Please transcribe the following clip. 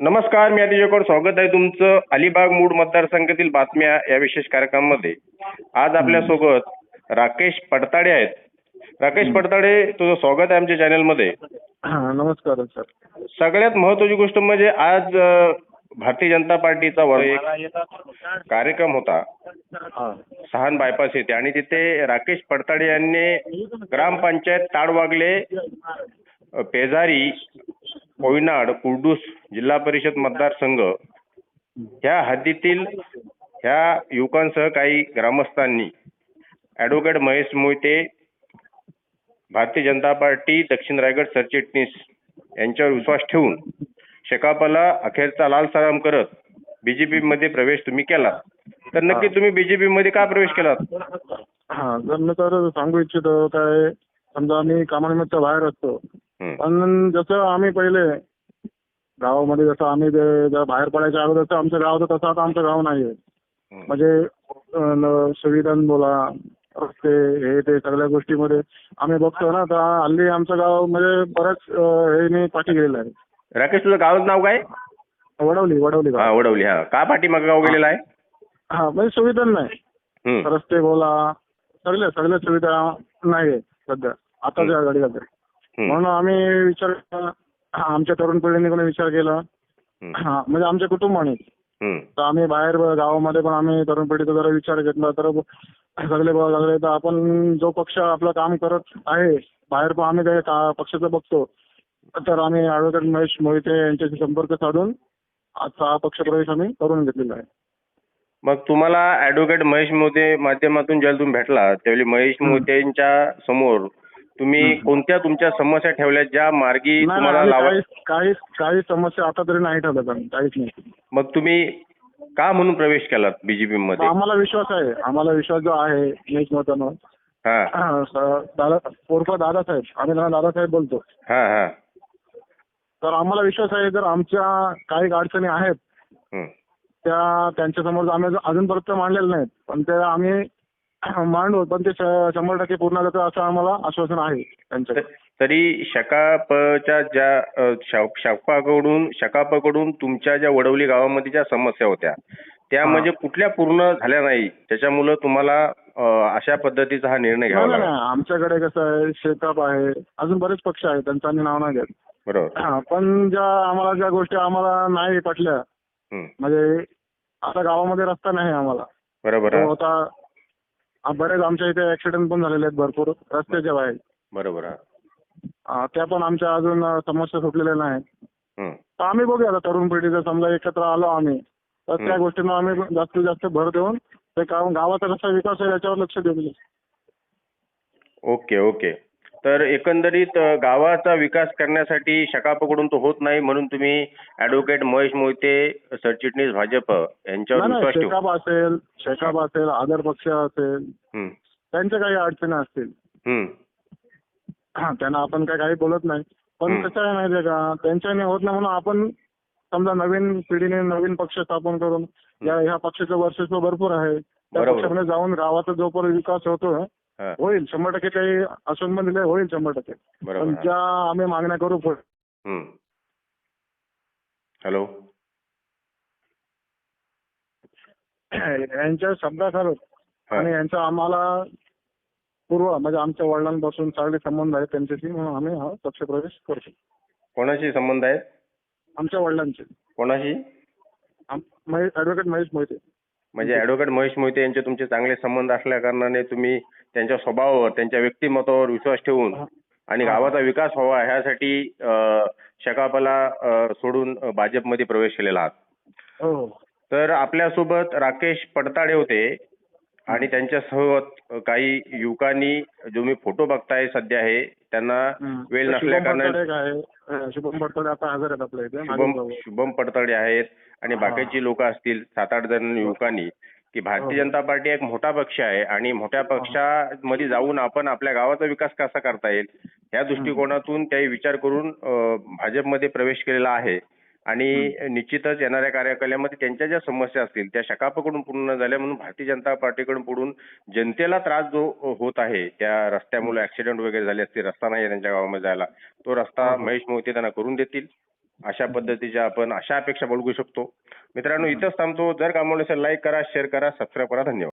नमस्कार मी अतिशयकर स्वागत आहे तुमचं अलिबाग मूड मतदारसंघातील बातम्या या विशेष कार्यक्रमामध्ये. आज आपल्यासोबत राकेश पडताडे आहेत. राकेश पडताडे तुझं स्वागत आहे आमच्या चॅनलमध्ये. हा नमस्कार सर. सगळ्यात महत्वाची गोष्ट म्हणजे आज अं, भारतीय जनता पार्टीचा वर एक कार्यक्रम होता. हा. सहान बायपास येथे. आणि तिथे राकेश पडताडे यांनी ग्रामपंचायत ताडवागले अ, पेजारी कोयनाड कुर्डूस जिल्हा परिषद मतदारसंघ ह्या हद्दीतील ह्या युवकांसह काही ग्रामस्थांनी ॲडव्होकेट महेश मोहिते भारतीय जनता पार्टी दक्षिण रायगड सरचिटणीस यांच्यावर विश्वास ठेवून शेकापला अखेरचा लाल सलाम करत बीजेपी मध्ये प्रवेश तुम्ही केला. तर नक्की तुम्ही बीजेपी मध्ये का प्रवेश केलात? हा जर मी तर सांगू इच्छितो काय समजा आम्ही कामानिमित्त बाहेर असतो. पण जसं आम्ही पहिले गावामध्ये जसं आम्ही बाहेर पडायच्या अगोदर आमचं गाव होतं तसं आता आमचं गाव नाहीये. म्हणजे सुविधा बोला रस्ते हे ते सगळ्या गोष्टीमध्ये आम्ही बघतो ना तर हल्ली आमचं गाव म्हणजे बऱ्याच अं, हे पाठी गेलेलं आहे. राकेश तुझं गावाचं नाव काय? वडवली वडवली हा वडवली हा. का पाठीमागं गाव गेलेला आहे? हा म्हणजे सुविधा नाही. हं. रस्ते बोला सगळ्या सगळ्या सुविधा नाही सध्या. आताच्या घडीला हं. म्हणून आम्ही विचार आमच्या तरुण पिढीने कोणी विचार केला हं. म्हणजे आमच्या कुटुंबाने. तर आम्ही बाहेर गावामध्ये पण आम्ही तरुण पिढीचा जरा विचार घेतला तर सगळे बघा लागले तर आपण जो पक्ष आपलं काम करत आहे बाहेर पण आम्ही काही का- पक्षाचं बघतो तर आम्ही ॲडव्होकेट महेश मोहिते यांच्याशी संपर्क साधून आजचा हा पक्षप्रवेश आम्ही करून घेतलेला आहे मग तुम्हाला ऍडव्होकेट महेश मोते माध्यमातून ज्यावेळी तुम्ही भेटला त्यावेळी महेश. मोतेंच्या समोर तुम्ही. कोणत्या तुमच्या समस्या ठेवल्या ज्या मार्गी तुम्हाला लावा काही काही काही समस्या आता तरी नाही ठेवल्यात आम्ही काहीच नाही. मग तुम्ही का म्हणून प्रवेश केलात बीजेपी मध्ये? आम्हाला विश्वास आहे आम्हाला विश्वास जो आहे हा. दादा पोरपा दादासाहेब आम्ही त्यांना दादासाहेब बोलतो. हा हा. तर आम्हाला विश्वास आहे जर आमच्या काही अडचणी आहेत हं. त्या त्यांच्यासमोर आम्ही अजून- अजूनपर्यंत मांडलेल्या नाहीत पण त्या आम्ही मांडू पण ते शंभर टक्के पूर्ण करतो असं आम्हाला आश्वासन आहे त्यांचं तरी शकापच्या ज्या शकापकडून शकापकडून तुमच्या ज्या वडवली गावामध्ये ज्या समस्या होत्या त्या. म्हणजे कुठल्या पूर्ण झाल्या नाही त्याच्यामुळं तुम्हाला अशा पद्धतीचा हा निर्णय घ्यावा लागला नाही. आमच्याकडे कसं आहे शेताप आहे अजून बरेच पक्ष आहेत त्यांचं आम्ही नाव नाही घेत बरोबर हा, पण ज्या आम्हाला ज्या गोष्टी आम्हाला नाही पटल्या. म्हणजे आता गावामध्ये रस्ता नाही आम्हाला बरोबर तो हा. होता आ, बरेच आमच्या इथे ऍक्सिडेंट पण झालेले आहेत भरपूर रस्त्याच्या बाहेर बरोबर हा. आ, त्या पण आमच्या अजून अ, समस्या सुटलेल्या नाहीत हं. तर आम्ही बघूया आता तरुण पिढीचं समजा एकत्र आलो आम्ही तर त्या हं. गोष्टींना आम्ही जास्तीत जास्त भर देऊन ते गाव गावाचा कसा विकास आहे याच्यावर लक्ष देऊ ओके ओके तर एकंदरीत गावाचा विकास करण्यासाठी शकापकडून तो होत नाही म्हणून तुम्ही ऍडव्होकेट महेश मोहिते सरचिटणीस भाजप यांच्यावर विश्वास ठेवू शेकाप असेल शेकाप असेल आदर पक्ष असेल हं. त्यांच्या काही अडचणी असतील हं. हा, त्यांना आपण काय काही बोलत नाही पण हं. कसं आहे माहितीये का त्यांच्याने होत नाही म्हणून आपण समजा नवीन पिढीने नवीन पक्ष स्थापन करून या ह्या पक्षाचं वर्चस्व भरपूर आहे त्या बरोबर. पक्षामध्ये जाऊन गावाचा जोपर्यंत विकास होतोय. होईल शंभर टक्के काही आश्वासन दिले होईल शंभर टक्के. बरोबर. पण. ज्या आम्ही मागण्या करू पुढे हं. हॅलो. यांच्या हा. आणि यांचा आम्हाला पूर्व म्हणजे आमच्या वडिलांपासून चांगले संबंध आहेत त्यांच्याशी म्हणून आम्ही हा पक्षप्रवेश करतो. कोणाशी संबंध आहेत? आमच्या वडिलांचे. कोणाशी? ऍडव्होकेट महेश मोहिते. म्हणजे ऍडव्होकेट महेश मोहिते यांचे तुमचे चांगले संबंध असल्या कारणाने तुम्ही त्यांच्या स्वभावावर त्यांच्या व्यक्तिमत्वावर विश्वास ठेवून. आणि. गावाचा विकास व्हावा ह्यासाठी शकापला सोडून भाजपमध्ये प्रवेश केलेला आहात हो तर आपल्यासोबत राकेश पडताडे होते आणि त्यांच्यासोबत काही युवकांनी जो मी फोटो बघताय सध्या हे त्यांना. वेळ नसल्या कारणाने शुभम पडतडे आता हजर आहेत आपल्या इथे. शुभम पडतडे आहेत आणि हा. बाकीची लोक असतील सात आठ जण युवकांनी की भारतीय हो. जनता पार्टी एक मोठा पक्ष आहे आणि मोठ्या पक्षामध्ये जाऊन आपण आपल्या गावाचा विकास कसा करता येईल ह्या दृष्टिकोनातून काही विचार करून भाजपमध्ये प्रवेश केलेला आहे. आणि निश्चितच येणाऱ्या कार्यकालामध्ये त्यांच्या ज्या समस्या असतील त्या शकापकडून पूर्ण न झाल्या म्हणून भारतीय जनता पार्टीकडून पुढून जनतेला त्रास जो होत आहे त्या रस्त्यामुळे ऍक्सिडेंट वगैरे झाले असतील रस्ता नाही आहे त्यांच्या गावामध्ये जायला तो रस्ता हो. महेश मोहिते त्यांना करून देतील. अशा पद्धतीच्या आपण अशा अपेक्षा बाळगू शकतो. मित्रांनो इथंच थांबतो. जर कामाला असेल लाईक करा शेअर करा सबस्क्राईब करा. धन्यवाद.